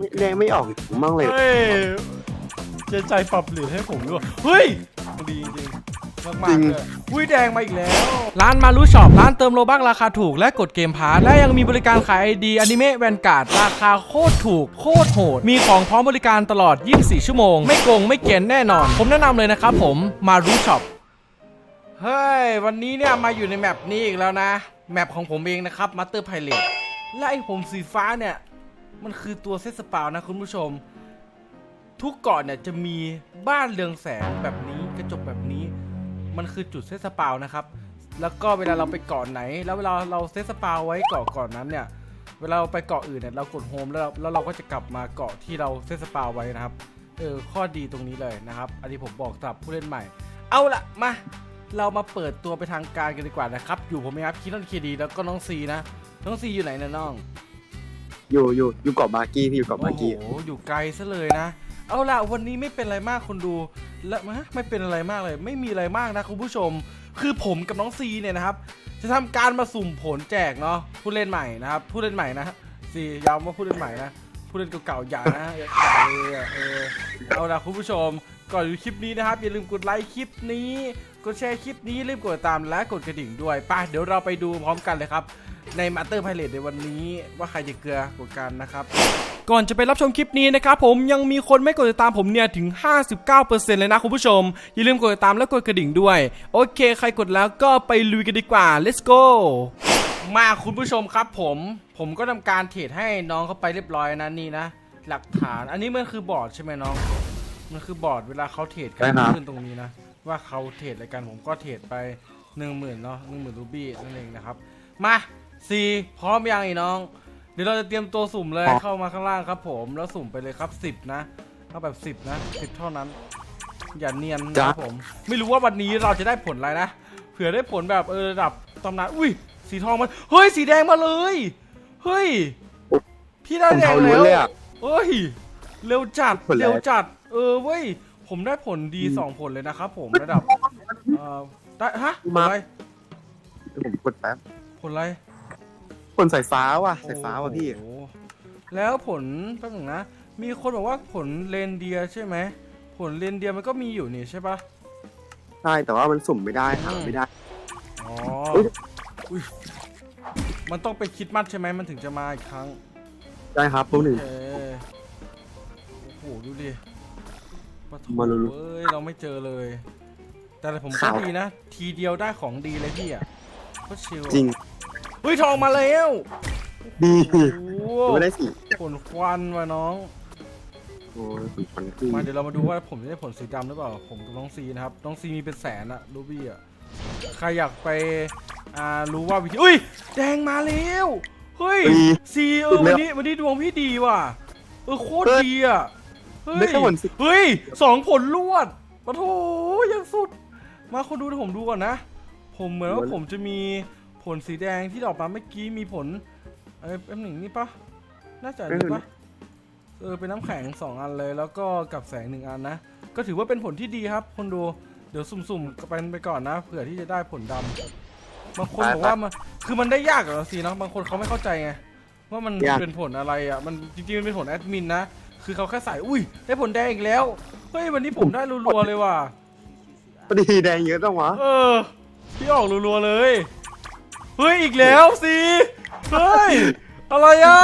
ไม่แรงไม่ออกผมมั่งเลย เฮ้ยเจนใจปรับเหรียญให้ผมด้วยเฮ้ยดีจริงมากมากๆเลยอุ้ยแดงมาอีกแล้ว ร้านมารุช็อปร้านเติมโลบักราคาถูกและกดเกมพาร์ทและยังมีบริการขายไอดีอนิเมะแวนการ์ดราคาโคตรถูก โคตรโหด มีของพร้อมบริการตลอด 24 ชั่วโมง ไม่โกง ไม่เกียนแน่นอน ผมแนะนำเลยนะครับผมมารุช็อปเฮ้ย วันนี้เนี่ยมาอยู่ในแมปนี้อีกแล้วนะ แมปของผมเองนะครับมาสเตอร์ไพเรตและไอ้ผมสีฟ้าเนี่ย มันคือตัวเซตสปาวนะคุณผู้ชม ทุกเกาะเนี่ยจะมีบ้านเรืองแสงแบบนี้กระจกแบบนี้ มันคือจุดเซตสปาวนะครับ แล้วก็เวลาเราไปเกาะไหน แล้วเวลาเราเซตสปาวไว้เกาะก่อนนั้นเนี่ยเวลาเราไปเกาะอื่นเนี่ยเรากดโฮมแล้วเราแล้วเราก็จะกลับมาเกาะที่เราเซตสปาวไว้นะครับเออข้อดีตรงนี้เลยนะครับ อันนี้ผมบอกสำหรับผู้เล่นใหม่ เอาละมาเรามาเปิดตัวไปทางการกันดีกว่านะครับ อยู่ผมเองครับคิดนอนเคดีแล้วก็น้องซีนะ น้องซีอยู่ไหนนะน้อง อยู่อยู่อยู่เกาะมากี้พี่อยู่เกาะมาโอ้โหกี้อยู่ไกลซะเลยนะ เอาล่ะวันนี้ไม่เป็นอะไรมากคนดูและมะไม่เป็นอะไรมากเลย ไม่มีอะไรมากนะคุณผู้ชม คือผมกับน้องซีเนี่ยนะครับ จะทำการมาสุ่มผลแจกเนาะผู้เล่นใหม่นะครับผู้เล่นใหม่นะซีย้ำว่าผู้เล่นใหม่นะผู้เล่นเก่าๆอย่านะอย่าเลยอะเออเอาล่ะคุณผู้ชมก่อนดูคลิปนี้นะครับอย่าลืมกดไลค์คลิปนี้ กดแชร์คลิปนี้รีบกดติดตามและกดกระดิ่งด้วยไป่ะเดี๋ยวเราไปดูพร้อมกันเลยครับ ในมาเตอร์ไพเรตในวันนี้ว่าใครจะเกลือกว่ากันนะครับ ก่อนจะไปรับชมคลิปนี้นะครับผมยังมีคนไม่กดติดตามผมเนี่ยถึง 59%เลยนะคุณผู้ชม อย่าลืมกดติดตามและกดกระดิ่งด้วย โอเค ใครกดแล้วก็ไปลุยกันดีกว่า let's go มาคุณผู้ชมครับผม ผมก็ทำการเทรดให้น้องเขาไปเรียบร้อยนะนี่นะ หลักฐานอันนี้มันคือบอร์ดใช่ไหมน้อง มันคือบอร์ดเวลาเขาเทรดกันขึ้นตรงนี้นะ ว่าเขาเทรดอะไรกันผมก็เทรดไปหนึ่งหมื่นเนาะหนึ่งหมื่นรูบี้นั่นเองนะครับ มาซีพร้อมยังไอ้น้อง เดี๋ยวเราจะเตรียมตัวสุ่มเลยเข้ามาข้างล่างครับผมแล้วสุ่มไปเลยครับสิบนะเอาแบบสิบนะสิบเท่านั้น อย่าเนียนนะครับผม ไม่รู้ว่าวันนี้เราจะได้ผลอะไรนะเผื่อได้ผลแบบเออระดับตำนานอุ้ยสีทองมันเฮ้ยสีแดงมาเลยเฮ้ยพี่ได้ผมแดงเทาล้แล้วนเลยอะเฮ้ยเร็วจัดผลแรกเร็วจัด เออเว้ย ผมได้ผลดีสองผลเลยนะครับผมระดับเอ่อได้ฮะผลอะไรเดี๋ยวผมกดแป๊บผลอะไรคนสายฟ้าว่ะสายฟ้าว่ะพี่ โอ้โหแล้วผลแป๊บหนึงนะ มีคนบอกว่าผลเรนเดียร์ใช่ไหมผลเรนเดียร์มันก็มีอยู่นี่ใช่ปะ ใช่ แต่ว่ามันสุ่มไม่ได้หาไม่ได้ อ๋อเฮ้ยอุ้ยมันต้องเป็นคริดมัดใช่ไหมมันถึงจะมาอีกครั้งได้ครับพวกหนึ่งโอเคโอ้โห ดูดิ ปะโถมาลุ้นเอ้ย เราไม่เจอเลย แต่ผมก็ข่าว ดีนะ ทีเดียวได้ของดีเลยพี่อะก็ชิลจริงเฮ้ย ทองมาแล้วดีโอ้โหไม่ได้สิผลควันว่ะน้อง โอ้ยผมฟันขึ้นมาเดี๋ยวเรามาดูว่าผมจะได้ผลสีดำหรือเปล่า ผมกับน้องซีนะครับ น้องซีมีเป็นแสนอะรูบี้อะใครอยากไป อ่า รู้ว่าวิธีอุ้ย แดงมาแล้วเฮ้ย ดี ซีเออวันนี้วันนี้ดวงพี่ดีว่ะ เออโคตรเฮ้ยดีอะเฮ้ย ได้แค่ผลสิเฮ้ยสองผลรวดปะโถยังสุด มาคนดูให้ผมดูก่อนนะ ผมเหมือนว่าผมจะมีผลสีแดงที่ออกมาเมื่อกี้มีผลเอ้ยแป๊บหนึ่งนี่ปะน่าจะอันนี่ปะเออเป็นน้ำแข็งสองอันเลย แล้วก็กับแสงหนึ่งอันนะ ก็ถือว่าเป็นผลที่ดีครับ คนดูเดี๋ยวสุ่มๆไปไปก่อนนะเผื่อที่จะได้ผลดำบางคนบอกว่ามันคือมันได้ยากเหรอสิเนาะบางคนเขาไม่เข้าใจไงว่ามันยาก เป็นผลอะไรอะมันจริงๆมันเป็นผลแอดมินนะ คือเขาแค่ใส่อุ้ยได้ผลแดงอีกแล้ว เฮ้ยวันนี้ผมได้รัวๆเลยว่ะ พอดีแดงเยอะต้องวะเออ พี่ออกรัวๆเลย เฮ้ยอีกแล้วสิเฮ้ย อะไรอะ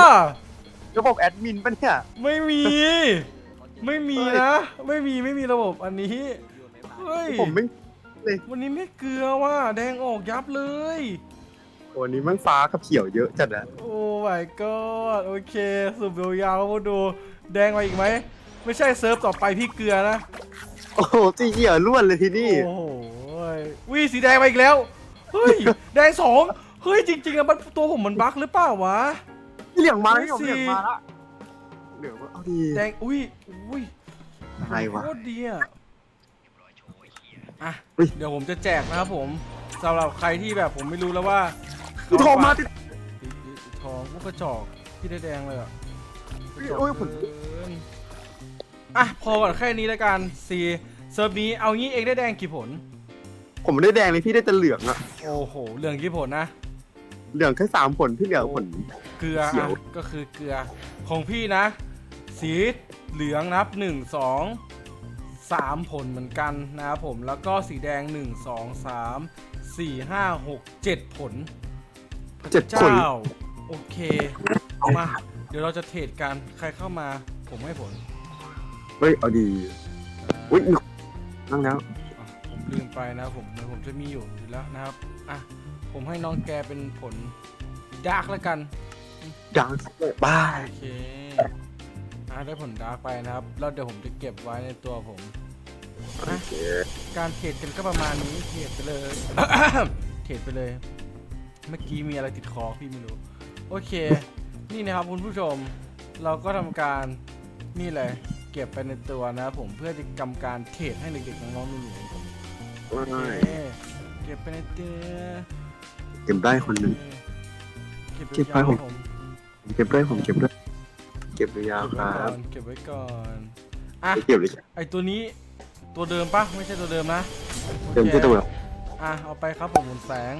ระบบแอดมินปะเนี่ย ไม่มี ไม่มีนะ ไม่มีไม่มีระบบอันนี้ เฮ้ย ผมไม่วันนี้ไม่เกลือว่ะแดงออกยับเลย วันนี้มันฟ้ากับเขียวเยอะจัดนะ โอ้ my god โอเค สุดยาวๆมาดู แดงมาอีกไหม ไม่ใช่เซิร์ฟต่อไปพี่เกลือนะ โอ้โหจีเขียวล้วนเลยทีนี่ โอ้โหวิสีแดงมาอีกแล้ว เฮ้ย แดงสองเฮ้ยจริงๆอะมันตัวผมมันบั๊กหรือเปล่าวะ เหลืองมาเฮ้แล้วยเหลืองสิมาละเหลืองมาเอาดีแดงอุ้ยอุ้ยอะไรวะโคตรดีอะอะเฮ้ยเดี๋ยวผมจะแจกนะครับผมสำหรับใครที่แบบผมไม่รู้แล้วว่าพี่โทรมาติดอีอีอีทองกูกระจอกพี่ได้แดงเลยอะกระจกโอ้ยผมเกินอะพอก่อนแค่นี้แล้วกันซีเซิร์ฟนี้เอางี้เองได้แดงกี่ผล ผมไม่ได้แดงเลยพี่ได้แต่เหลืองอะโอ้โหเหลืองกี่ผลนะ เหลืองแค่สามผลที่เหลือผล เกลือเขียว อะก็คือเกลือของพี่นะ สีเหลืองนะครับหนึ่งสองสามผลเหมือนกันนะครับผมแล้วก็สีแดงหนึ่งสองสามสี่ห้าหกเจ็ดผลเจ็ดคน เจ้า โอเค มา เดี๋ยวเราจะเทรดกันใครเข้ามาผมให้ผลเฮ้ย เอาดีอุ้ยมีนั่งแล้ว อะผมลืมไปนะผมเดี๋ยวผมจะมีอยู่อยู่แล้วนะครับอะผมให้น้องแกเป็นผลดาร์กแล้วกันดังบ้าโอเคอะได้ผลดาร์กไปนะครับแล้วเดี๋ยวผมจะเก็บไว้ในตัวผม โอเคการเทรดกันก็ประมาณนี้เทรดไปเลย เทรดไปเลย เมื่อกี้มีอะไรติดคอพี่ไม่รู้ โอเค นี่นะครับคุณผู้ชมเราก็ทำการนี่เลย เก็บไปในตัวนะครับผมเพื่อจะทำการเทรดให้เด็กๆน้องๆหนูๆของผมไม่โอเคเก็บไปในตัวเก็บได้คนหนึ่ง เก็บเก็บไปยาวๆผมผม เก็บได้ผมเก็บได้เก็บยาวเก็บๆคไว้รัก่อบนเก็บไว้ก่อนอะไม่เก็บเลยไอตัวนี้ตัวเดิมปะไม่ใช่ตัวเดิมนะเต็มที่ตัวแบบอะเอาไปครับผมบนแสง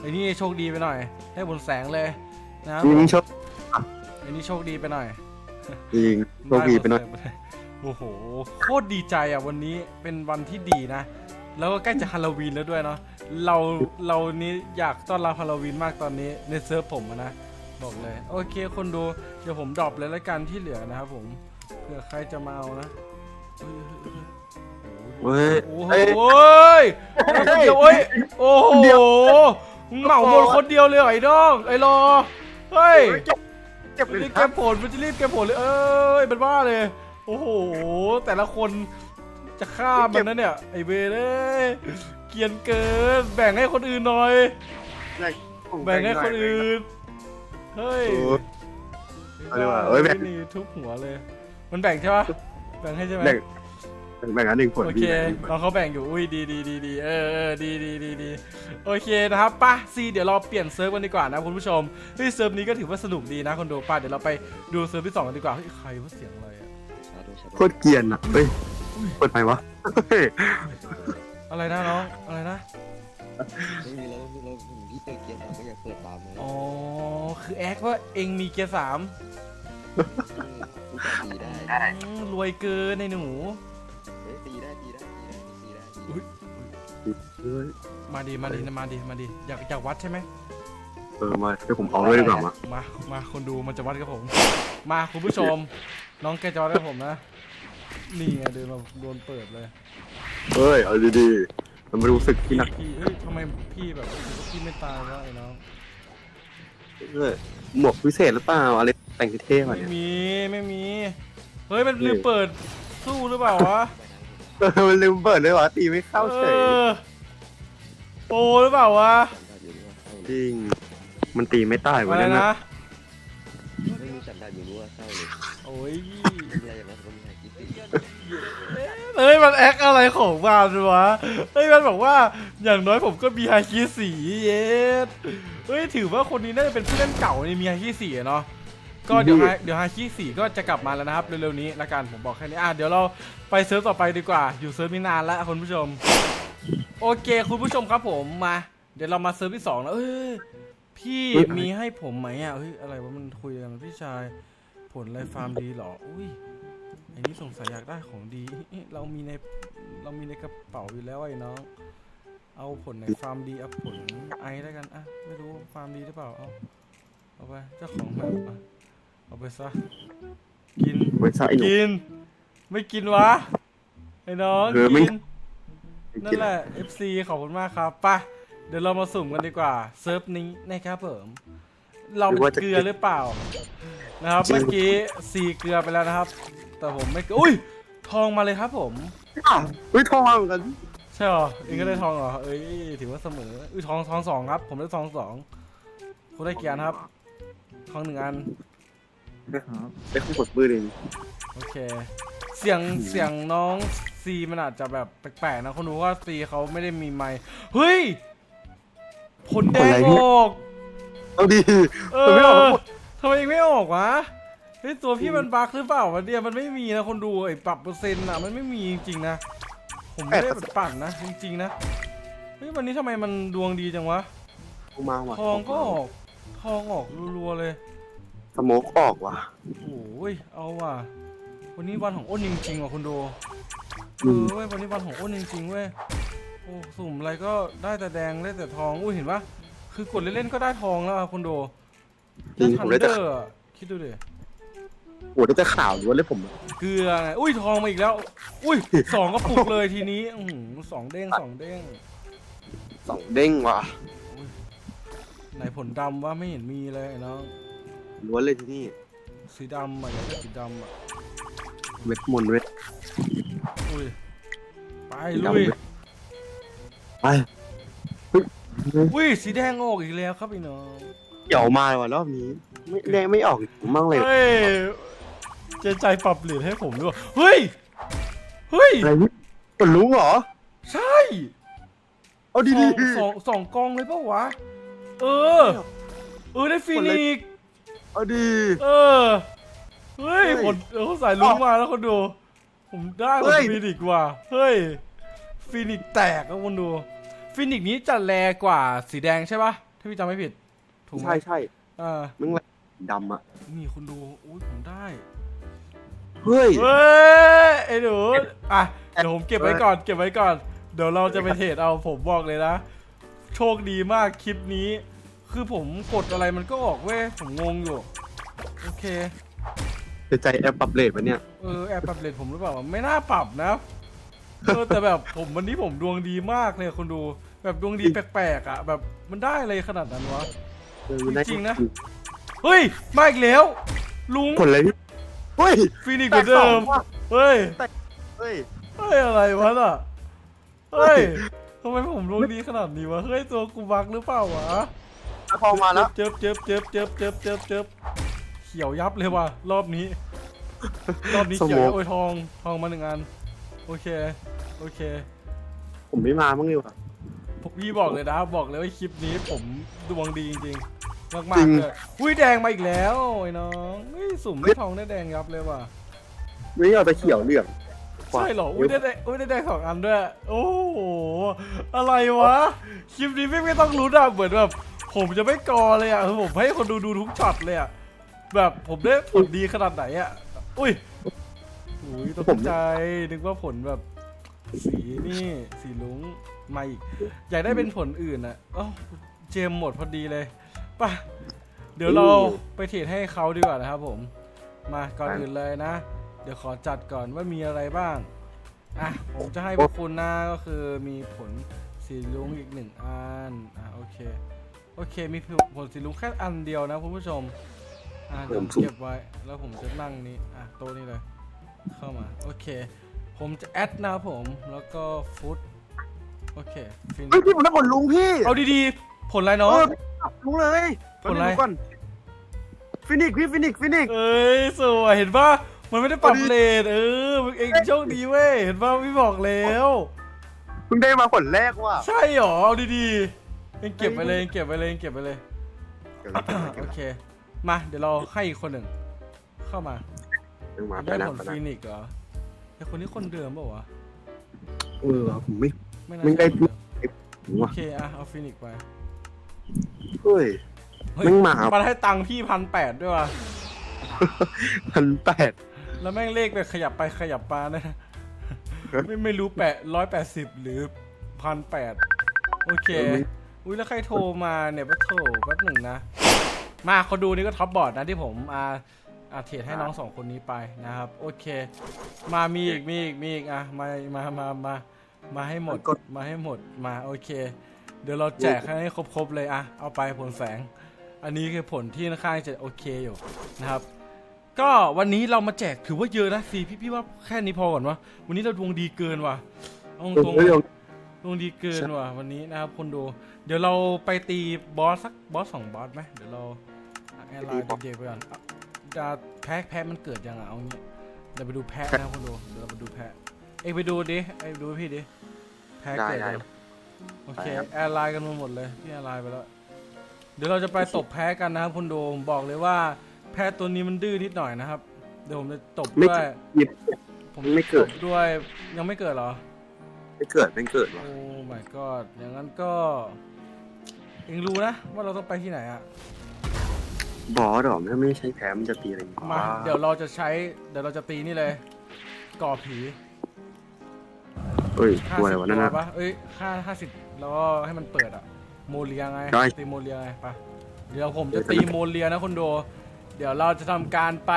ไอ้นี่โชคดีไปหน่อย ให้บนแสงเลยนะครับจริงชอบไอ้นี่โชคดีไปหน่อยจริงโชคดีไปหน่อยด้บนแสงโอ้โห โคตรดีใจอะวันนี้เป็นวันที่ดีนะ แล้วก็ใกล้จะฮาโลวีนแล้วด้วยเนาะ เราเรานี้อยากต้อนรับฮาโลวีนมากตอนนี้ในเซิร์ฟผมอะนะ บอกเลย โอเคคนดู เดี๋ยวผมดรอปเลยแล้วกันที่เหลือนะครับผม เผื่อใครจะมาเอานะเฮ้ยเฮ้ยเฮ้ยเฮ้ยโอ้โหเดี๋ยวโอ้ย โอ้โหมึงเหมาหมดคนเดียวเลยเหรอไอ้น้องไอ้รอ เฮ้ย เก็บเก็บมันเลรียบคเก็รับบผลมันจะรีบเก็บผลเลยเอ้ยเป็นบ้าเลย โอ้โห แต่ละคนจะฆ่ามันนะเนี่ย ไอเวรเลยเกรียนเกินแบ่งให้คนอื่นหน่อย แบ่งให้คนอื่น เฮ้ยโอ้เอาดีกว่าเอ้ยแบ่งนี่ทุบหัวเลย มันแบ่งใช่ปะแบ่งให้ใช่ไหม แบ่งแบ่งอันหนึ่งผลโอพี่เคแบ่งหนึ่งผลน้องเขาแบ่งอยู่อุ้ยดีดีดีดีเออเออดีดีดีดีโอเคนะครับป่ะซีเดี๋ยวเราเปลี่ยนเซิร์ฟกันดีกว่านะคุณผู้ชมเฮ้ยเซิร์ฟนี้ก็ถือว่าสนุกดีนะคนดูป่ะเดี๋ยวเราไปดูเซิร์ฟที่สองกันดีกว่าเฮ้ยใครว่าเสียงอะไรอะโคตรเกรียนอะ เฮ้ย เปิดไฟวะเฮ้ยอะไรนะน้องอะไรนะไม่มีแล้วเราผมที่เปิดเกียร์สามก็อยากเปิดตามเลยอ๋อคือแอคว่าเองมีเกียร์สามรู้จักตีได้ อืมรวยเกินในหนู อุ๊ได้ยเฮ้ยมาดีมาดีมาดีมาดีอยากอยากวัดใช่ไหมเออมาเดี๋ยวผมเอาด้วยดีกว่ามามามาคนดูมันจะวัดกับผม มาคุณผู้ชม น้องแกจะวัดกับผมนะนี่ไงเดินมาโดนเปิดเลยเฮ้ยเอาดีๆมันไม่รู้สึกที่หนักพี่เฮ้ยทำไมพี่แบบพี่ไม่ตายวะไอ้น้องเฮ้ยหมวกพิเศษหรือเปล่าอะไรแต่งเท่ๆมาไม่เนี่ย มีไม่มี เฮ้ยมันลืมเปิดสู้หรือเปล่าวะ เออมันลืมเปิดเลยวะตีไม่เข้าเฉยออโปรหรือเปล่าวะสันดานอยู่รู้ว่าเศร้าเลยจริง มันตีไม่ตายวะอะไรเนี่ยนะ นะไม่มีสันดานอยู่รู้ว่าเศร้าเลยโอ้ยไม่มีอะไรอย่างนั้นก็มีอะไรคิดตีเฮ้ยมันแอคอะไรของมันวะเฮ้ยมันบอกว่าอย่างน้อยผมก็มีไฮคีสีเยสเฮ้ยถือว่าคนนี้น่าจะเป็นผู้เล่นเก่าในมีไฮคีสีอะเนาะ ก็เดี๋ยวไฮเดี๋ยวไฮคีสีก็จะกลับมาแล้วนะครับ เร็วๆนี้ละกันผมบอกแค่นี้อะเดี๋ยวเราไปเซิร์ฟต่อไปดีกว่า อยู่เซิร์ฟไม่นานแล้วคุณผู้ชม โอเค คุณผู้ชมครับผมมา เดี๋ยวเรามาเซิร์ฟที่สองแล้วเอ้ยพี่มีให้ผมไหมอะเฮ้ยอะไรวะมันคุยกันพี่ชายผลอะไรฟาร์มดีเหรออุ้ยไอ้นี่สงสัยอยากได้ของดีเอ๊ะเรามีในเรามีในกระเป๋าอยู่แล้วไอ้น้องเอาผลไหนฟาร์มดีเอาผลไอแล้วกันอะไม่รู้ฟาร์มดีหรือเปล่าเอาเอาไปเจ้าของแบบอะ เอาไปซะ กิน ไว้ซะไอ้หนุ่มกิน ไม่กินวะ ไอ้น้องเออไม่ กิน นั่นแหละ FC ขอบคุณมากครับไปะเดี๋ยวเรามาสุ่มกันดีกว่า เซิร์ฟนี้นะครับผมเราเป็นเกลือหรือเปล่า นะครับ เมื่อกี้ซีเกลือไปแล้วนะครับ แต่ผมไม่เกลืออุ้ย ทองมาเลยครับผม อ้าวเฮ้ยทองเหมือนกันใช่เหรอเองก็ได้ทองเหรอ เอ้ย ถือว่าเสมออุ้ยทองทองสองครับ ผมได้ทองสองคุณได้กี่อันครับ ทองหนึ่งอัน ได้คู่กดมือหนึ่งโอเค เสียงเสียงน้องซีมันอาจจะแบบแปลกๆนะคนรู้ว่าซีเขาไม่ได้มีไมค์เฮ้ยผลแดงออกเอาดีเอมันไม่ออกอทำไมยังไม่ออกวะเฮ้ยตัวพี่มันบั๊กหรือเปล่าวะเนี่ยมันไม่มีนะคนดูไอ้ปรับเปอร์เซ็นต์อะมันไม่มีจริงๆนะผมไม่ได้แบบปั่นนะจริงๆนะเฮ้ยวันนี้ทำไมมันดวงดีจังวะเอามาว่ะทองก็ออกทองออกรัวๆเลย สโมกออกว่ะ โอ้ยเอาว่ะ วันนี้วันของอ้นจริงๆว่ะคุณดูเออือมเว้ยวันนี้วันของอ้นจริงๆเว้ย โอ้สุ่มอะไรก็ได้แต่แดงได้แต่ทอง อุ้ยเห็นปะคือกดเล่นๆก็ได้ทองแล้วอะคุณดูจริงทัผมนได้เดแต่อร์อะคิดดูดิ โอ้ได้แต่ข่าวล้วนเลยผมอะเกลือไงอุ้ยทองมาอีกแล้ว อุ้ยสองก็ปุกเลยทีนี้อื้อหือสองเด้งสองเด้งสองเด้งว่ะไหนผลดำว่าไม่เห็นมีเลยไอ้น้อง ล้วนเลยที่นี่สีดำอะอยากได้สีดำอะเวทมนต์เวทอุ้ยไปสีลุดำยเวทไปเฮ้ยอุ้ยสีแดงออกอีกแล้วครับพี่น้องเดี๋ยวมาว่ะรอบนี้ ไม่แดงไม่ออกอีกมั่งเลยเฮ้ยเจใจปรับเหรียญให้ผมด้วยเฮ้ยเฮ้ยอะไรนี่กดรู้เหรอ ใช่ เอาสดีองดีสองสองกองเลยปะวะ เออ เออได้ฟีนิกซ์ เอาดี เออ เฮ้ยเฮ้ยคนเออเขาใส่ลุ้งมาแล้วคนดู ผมได้ผเฮ้ลยฟีนิกซ์ว่ะเฮ้ยฟีนิกซ์แตกแล้วคนดูฟีนิกซ์นี้จะแรงกว่าสีแดงใช่ปะถ้าพี่จำไม่ผิด ถูกไหมใช่ใช่อ่ามึงแหละดำอะ นี่คุณดูอุ้ยผมได้ เฮ้ย เฮ้ยไอ้หนูอะเดี๋ยวผมเก็บไว้ก่อนเก็บไว้ก่อน เดี๋ยวเราจะไปเทรดเอาผมบอกเลยนะ โชคดีมากคลิปนี้ คือผมกดอะไรมันก็ออกเว้ย ผมงงอยู่ โอเคเสียใจแอปปรับเลทปะเนี่ย เออแอบปรับเลทผมหรือเปล่าวะไม่น่าปรับนะ เออแต่แบบผมวันนี้ผมดวงดีมากเลยคนดู แบบดวงดีแปลกๆอะ แบบมันได้อะไรขนาดนั้นวะเออได้จริงๆนะ เฮ้ย มาอีกแล้ว ลุงผลอะไรพี่เฮ้ยฟินิกซ์เหมือนเดิมว่ะเฮ้ย เฮ้ย เฮ้ยอะไรวะน่ะ เฮ้ยทำไมผมดวงดีขนาดนี้วะ เฮ้ยตัวกูบักหรือเปล่าวะ พอมาแล้วเจ็บเจ็บเจ็บเจ็บเจ็บเจ็บเจ็บเขียวยับเลยว่ะรอบนี้ รอบนี้สเขียวโมยักบโอ้ยทองทองมาหนึ่งอัน โอเค โอเค ผมไม่มาบ้างดีกว่าผมพี่บอกเลยนะ บอกเลยว่าคลิปนี้ผมดวงดีจริงๆมากจมาริกงเลยอุ้ยแดงมาอีกแล้วไอ้น้องเฮ้ยสุ่มได้ทองได้แดงยับเลยว่ะไม่เอาแต่เขียวเหลืองใช่เหรอ อุ้ยได้แดงอุ้ยได้แดงสองอันด้วย โอ้โห อะไรวะ คลิปนี้ไม่ไม่ต้องรู้อะเหมือนแบบ ผมจะไม่กอเลยอะคือผมให้คนดูดูทุกช็อตเลยอะแบบผมได้ผลดีขนาดไหนอะอุ้ยอุ้ยตกใจนึกว่าผลแบบ สีนี่ สีลุงมาอีก อยากได้เป็นผลอื่นอะเอ้าเจมหมดพอดีเลยไป่ะเดี๋ยวเราไปเทรดให้เขาดีกว่านะครับผม มาก่อนอื่นเลยนะ เดี๋ยวขอจัดก่อนว่ามีอะไรบ้าง อะ ผมจะให้พวกคุณนะก็คือมีผลสีลุงอีกหนึ่งอัน อะ โอเค โอเคมีผลสีลุงแค่อันเดียวนะคุณผู้ชมอะเดี๋ยวผมเก็บไว้แล้วผมจะนั่งนี้อะโต๊ะนี้เลย เข้ามาโอเค ผมจะแอดนะครับผมแล้วก็ฟุตโอเคฟินเฮ้ยพี่ผมได้ผลลุงพี่เอาดีๆ ผลอะไรน้องเออลุงเลยผลอะไรเดี๋ยวดูก่อนฟินิกซ์พี่ฟินิกซ์ฟินิกซ์เอ้ยสวยเห็นปะมันไม่ได้ปรับเลทเออมึงเองโชคดีเว้ยเห็นปะพี่บอกแล้วเพิ่งได้มาผลแรกว่ะใช่หรอเอาดีๆ เองเก็บไปเลยเองเก็บไปเลยเองเก็บไปเลยเดี๋ยวเราเก็บไว้เก็บโอไว้เค มา เดี๋ยวเราให้อีกคนหนึ่ง เข้ามาเดี๋ยวมาไปได้นะผลไปฟีนะนิกซ์เหรอไอคนนี้คนเดิมเปล่าวะ เออผมไม่ ไม่น่าไม่ได้ ใช่คนเดิมผมโอว่ะเคอะเอาฟีนิกซ์ไปเฮ้ย เฮ้ยแม่งมา มันให้ตังค์พี่พันแปดด้วยว่ะ พันแปด แล้วแม่งเลขแบบขยับไปขยับมานะ ไม่ไม่รู้แปดร้อยแปดสิบหรือพันแปดโอเคอุ้ ยแล้วใครโทรมาเนี่ยปะโทรแป๊บหนึ่งนะ มาเขาดูนี่ก็ท็อปบอร์ดนะที่ผมอาอาเทรดให้น้องสองคนนี้ไปนะครับ โอเค มามีอีกมีอีกมีอีกอะมามามามามาให้หมดมาให้หมดมาโอเค เดี๋ยวเราแจกให้ครบๆเลยอะเอาไปผลแสง อันนี้คือผลที่ค่อนข้างจะโอเคอยู่นะครับ ก็วันนี้เรามาแจกถือว่าเยอะนะซีพี่พี่ว่าแค่นี้พอก่อนวะวันนี้เราดวงดีเกินว่ะเอาเออตรงเฮ้ยๆเอา ดวงดีเกินว่ะวันนี้นะครับคนดู เดี๋ยวเราไปตีบอสสักบอสสองบอสไหมเดี๋ยวเราแอร์ไลน์เด็กๆไปก่อนอะจะแพ้แพ้มันเกิดยังอะเอางี้เดี๋ยวไปดูแพ้นะครับคนดูเดี๋ยวเราไปดูแพ้เอ้ยไปดูดิไอ้ยดูพี่ดิแพ้ได้เกิดได้ยังโอเคไปครับแอร์ไลน์กันมาหมดเลยพี่แอร์ไลน์ไปแล้วเดี๋ยวเราจะไปตบแพ้กันนะครับคุณดูผมบอกเลยว่า แพ้ตัวนี้มันดื้อนิดหน่อยนะครับเดี๋ยวผมจะตบไม่ด้วยหยิบผมไม่เกิดตบด้วยยังไม่เกิดเหรอ ไม่เกิดไม่เกิดว่ะโอ้ my god อย่างนั้นก็เองรู้นะว่าเราต้องไปที่ไหนอะบอสหรอถ้าไม่ใช้แพ้มันจะตีอะไรอย่างมา เดี๋ยวเราจะใช้ เดี๋ยวเราจะตีนี่เลย ก่อผีเอ้ยห้าตัวอะสิไรบวะตันั่นวนะปะเอ้ยห้าห้าสิบแล้วก็ให้มันเปิดอะโมเลียไง ได้ตีโมเลียไงไปะเดี๋ยวผมจะตีโมเลียนะคุณโดเดี๋ยวเราจะทำการไป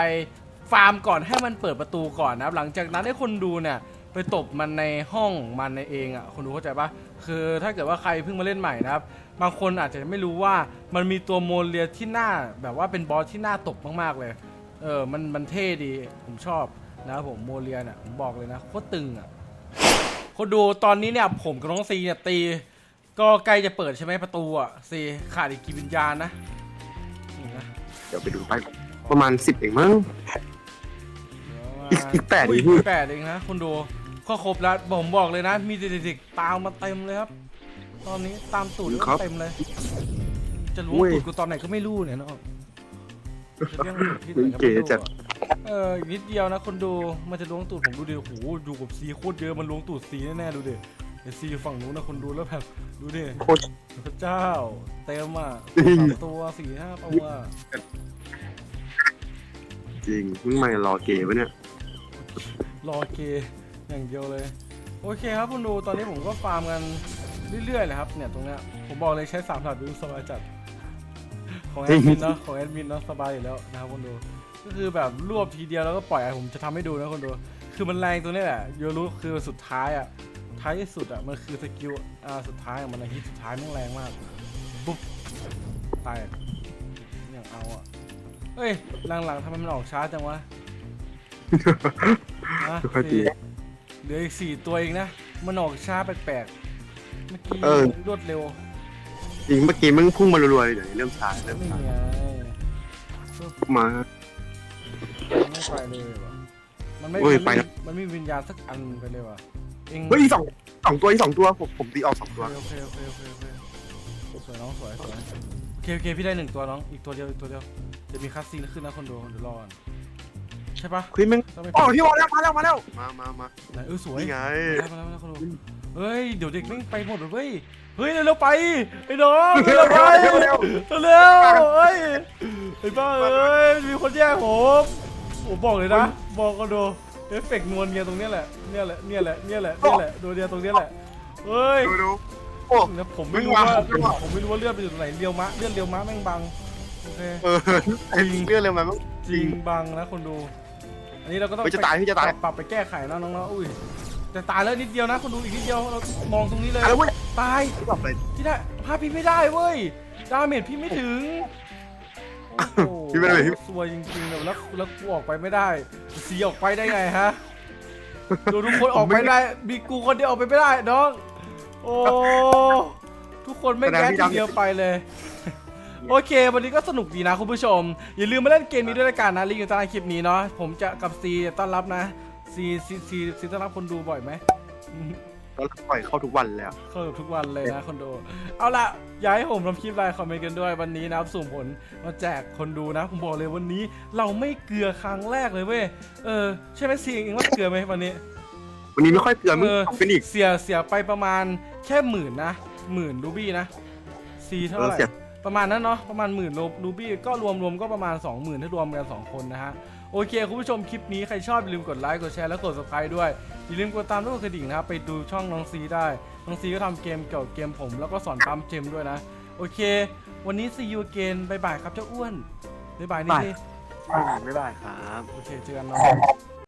ฟาร์มก่อนให้มันเปิดประตูก่อนนะครับ หลังจากนั้นให้คนดูเนี่ย ไปตบมันในห้องมันในเองอะ่ะคนดูเข้าใจปะคือถ้าเกิดว่าใครเพิ่งมาเล่นใหม่นะครับ บางคนอาจจะไม่รู้ว่ามันมีตัวโมเลียที่หน้าแบบว่าเป็นบอสที่หน้าตบมากๆเลย เออมันมันเท่ดีผมชอบนะครับผมโมเลียเนี่ยผมบอกเลยนะโคตรตึงอะ่ะคนดูตอนนี้เนี่ยผมกับน้องซีเนี่ยตี ก็ใกล้จะเปิดใช่ไหมประตูอะซีขาดอีกกี่วิญญาณนะนี่นะเดี๋ยวไปดูไปประมาณสิบเองมั้ง เดี๋ยวมา อีกแปดอุ้ยอีกพี่ แปดเองนะคุณดู ก็ครบแล้วผมบอกเลยนะ มีเด็กๆตามมาเต็มเลยครับ ตอนนี้ตามตูดก็เต็มเลย จะล้วงตูดกูตอนไหนก็ไม่รู้เนี่ยเนาะจะเลี้ยงตูดที่ไหนก็ไม่รู้อะเอออีกนิดเดียวนะคนดูมันจะล้วงตูดผมดูดิโอ้โหอยู่กับซีโคตรเยอะมันล้วงตูดซีแน่ๆดูดิเดี๋ยวซีฝั่งนู้นนะคนดูแล้วแบบดูดิโคตรพระเจ้า เต็มอะจริงสามตัวสี่ห้าตัวจริงมึงมารอเกย์ปะเนี่ยรอเกย์ อย่างเดียวเลย โอเคครับคุณดูตอนนี้ผมก็ฟาร์มกันเรื่อยๆเลยครับเนี่ยตรงเนี้ยผมบอกเลยใช้สามถาดดูสบายจัดของแอดมินเนาะของแอดมินเนาะสบายอยู่แล้วนะครับคุณดูก็คือแบบรวบทีเดียวแล้วก็ปล่อยผมจะทำให้ดูนะคุณดูคือมันแรงตรงนี้แหละโยรู้คือสุดท้ายอะท้ายที่สุดอะมันคือสกิลอ่าสุดท้ายของมันอะฮิตสุดท้ายมันแรงมากปุ๊บตายอย่างเอาอะเฮ้ยหลังๆทำไมมันออกช้าจังวะฮะค่อยตีสี่ เหลืออีกสี่ตัวเองนะ มันออกช้าแปลกๆ เมื่อกี้เออ รวดเร็ว จริงเมื่อกี้มึงพุ่งมารัวๆเลยเดี๋ยวนี้เริ่มช้าเริ่มไม่ช้าไงมา ไม่ไปเลยวะมันไม่เฮ้ยมันไปไม่นะมันไม่มีวิญญาณสักอันไปเลยวะเองเฮ้ยสองสองตัวอีกสองตัวผมผมตีออกสองตัว โอเคโอเคโอเคโอเคโอเคสวยน้องสวยสวยโอเคโอเคพี่ได้หนึ่งตัวน้องอีกตัวเดียวอีกตัวเดียวเดี๋ยวมีคัสซีนขึ้นนะคนดูเดี๋ยวรอก่อน ใช่ปะคุยมึงต้องไปอ๋อพี่มาแล้วมาแล้วมาแล้วมามามาไหนเออสวยนี่ไง มาแล้วมาแล้วมาแล้วคนดูเฮ้ยเดี๋ยวเด็กแม่งไปหมดเลยเว้ยเฮ้ยเร็วๆไปไอ้น้องเร็วๆไปเร็วเร็วเร็วๆเฮ้ยไอ้บ้าเอ้ยมีคนแย่งผมผมบอกเลยนะบอกก็ดูเอฟเฟกต์นวลเงียตรงเนี้ยแหละเนี่ยแหละเนี่ยแหละเนี่ยแหละเนี่ยแหละดูเดียวตรงเนี้ยแหละเฮ้ย ดูดูโอ้ แล้วผมไม่รู้ไม่ว่าวางไม่วาง ผมไม่รู้ว่าเลือดไปอยู่ตรงไหนเลียวมะเลือดเลียวมะแม่งบังโอเคเออไอ้เรื่องเลยมันจริงบังนะคนดูอั นนี้เราก็ต้องเฮ้ยจะตายไปพี่จะตายปรับไปแก้ไขนะน้องๆอุ้ยแต่ตายแล้วนิดเดียวนะคนดูอีกนิดเดียวเรามองตรงนี้เลยอะไรเว้ยตายตอบเลยพี่ได้ภาพพี่ไม่ได้เว้ยดาเมจพี่ไม่ถึงโอ้โหพี่ไม่ได้พี่ซวยจริงๆเลยแล้วแล้วกูออกไปไม่ได้สีออกไปได้ไงฮะดูทุกคนออกไปได้มีกูคนเดียวออกไปไม่ได้น้อง โอ้ทุกคนไม่งแก๊สทีเดียวไปเลย โอเค วันนี้ก็สนุกดีนะคุณผู้ชม อย่าลืมมาเล่นเกมนี้ด้วยละกันนะลิงก์อยู่ใต้คลิปนี้เนาะผมจะกับซีต้อนรับนะซีซีซีซีต้อนรับคนดูบ่อยไหมเราปล่อยเข้าทุกวันแล้วเข้าทุกวันเลยนะคนดู เอาละอยากให้ผมทำคลิปไลน์คอมเมนต์กันด้วยวันนี้นะครับสุ่มผลมาแจกคนดูนะ ผมบอกเลยวันนี้เราไม่เกลือครั้งแรกเลยเว้ยเออใช่ไหมซีเองว่าเกลือไหมวันนี้ วันนี้ไม่ค่อยเกลือมึงเออเอาเป็นอีกเสียเสียไปประมาณแค่หมื่นนะหมื่นรูบี้นะซีเท่าไหเออร่เสีย ประมาณนั้นเนาะประมาณหมื่นรูบี้ก็รวมรวมก็ประมาณ 20,000 ถ้ารวมกัน 2 คนนะฮะ โอเค คุณผู้ชมคลิปนี้ ใครชอบอย่าลืมกดไลค์กดแชร์แล้วกด subscribe ด้วย อย่าลืมกดตามด้วยกดกระดิ่งนะครับ ไปดูช่องน้องซีได้ น้องซีก็ทำเกมเกี่ยวกับเกมผม แล้วก็สอนปั๊มเจมด้วยนะ โอเค วันนี้ see you again บายบายครับเจ้าอ้วนบายบายนี่บายสิบ๊ายบายครับ โอเคเจอกันเนาะ